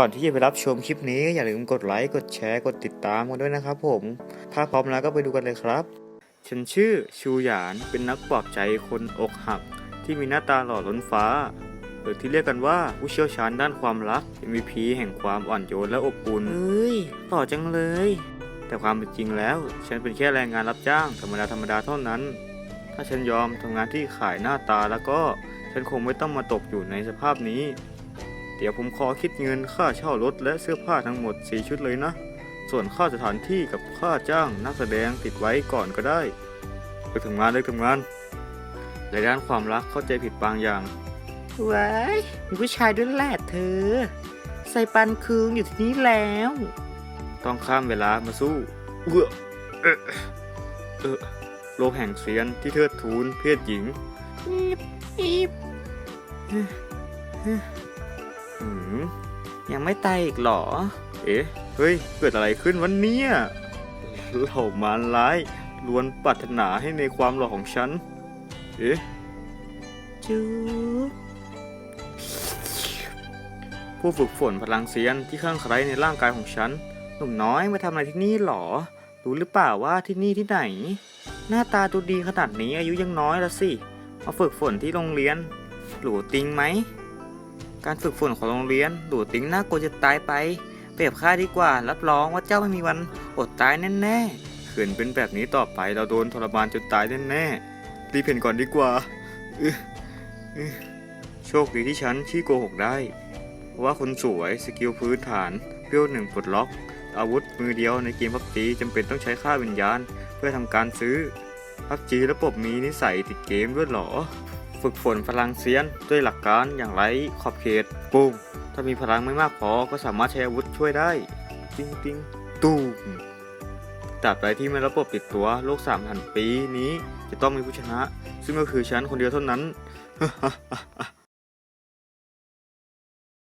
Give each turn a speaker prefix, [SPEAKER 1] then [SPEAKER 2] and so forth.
[SPEAKER 1] ก่อนที่จะไปรับชมคลิปนี้อย่าลืมกดไลค์กดแชร์กดติดตามกันด้วยนะครับผม ถ้าพร้อมแล้วก็ไปดูกันเลยครับ ฉันชื่อชูหยานเป็นนักปลอบใจคนอกหัก ที่มีหน้าตาหล่อล้นฟ้า หรือที่เรียกกันว่าผู้เชี่ยวชาญด้านความรัก MVP แห่งความอ่อนโยนและอบอุ่นเฮ้ยหล่อจังเลย แต่ความเป็นจริงแล้ว ฉันเป็นแค่แรงงานรับจ้างธรรมดาธรรมดาเท่านั้น ถ้าฉันยอมทำงานที่ขายหน้าตาแล้วก็ฉันคงไม่ต้องมาตกอยู่ในสภาพนี้ เดี๋ยวผมขอคิดเงินค่าเช่ารถและเสื้อผ้าทั้งหมด 4 ชุดเลยนะ ส่วนค่าสถานที่กับค่าจ้างนักแสดงติดไว้ก่อนก็ได้เลิกทำงานเลิกทำงานในด้านความรักเข้าใจผิดบางอย่างว้ายมีผู้ชายด้วยแหละเธอ ใส่ปันคืงอยู่ที่นี่แล้ว ต้องข้ามเวลามาสู้เออเออเออโลกแห่งเสียนที่เทิดทูนเพศหญิงอีบอีบหืม ยังไม่ตายอีกหรอ เอ๊ะ เฮ้ย เกิดอะไรขึ้นวันนี้เหล่ามารร้ายล้วนปรารถนาให้ในความหล่อของฉัน เอ๊ะจูผู้ฝึกฝนพลังเซียนที่ข้างใครในร่างกายของฉัน หนุ่มน้อยมาทำอะไรที่นี่หรอ รู้หรือเปล่าว่าที่นี่ที่ไหน หน้าตาดูดีขนาดนี้อายุยังน้อยละสิ มาฝึกฝนที่โรงเรียนหลูติงไหม การฝึกฝนของโรงเรียนหลูติงน่ากลัวจะตายไป เปรียบค่าดีกว่า รับรองว่าเจ้าไม่มีวันอดตายแน่ๆขืนเป็นแบบนี้ต่อไปเราโดนทรมานจนตายแน่ๆรีบเพ่นก่อนดีกว่าอื้ออโชคดีที่ฉันขี้โกหกได้ ว่าคนสวยสกิลพื้นฐานเพี้ยวหนึ่งปลดล็อก อาวุธมือเดียวในเกมพับจีจำเป็นต้องใช้ค่าวิญญาณ เพื่อทำการซื้อพับจีระบบมีนิสัยติดเกมด้วยหรอ ฝึกฝนพลังเซียนด้วยหลักการอย่างไรขอบเขตปุ้งถ้ามีพลังไม่มากพอก็สามารถใช้อาวุธช่วยได้ติ้งติ้งตู้มตัดไปที่ไม่ระบบปิดตัวโลกสามพันปีนี้จะต้องมีผู้ชนะ ซึ่งก็คือฉันคนเดียวเท่านั้น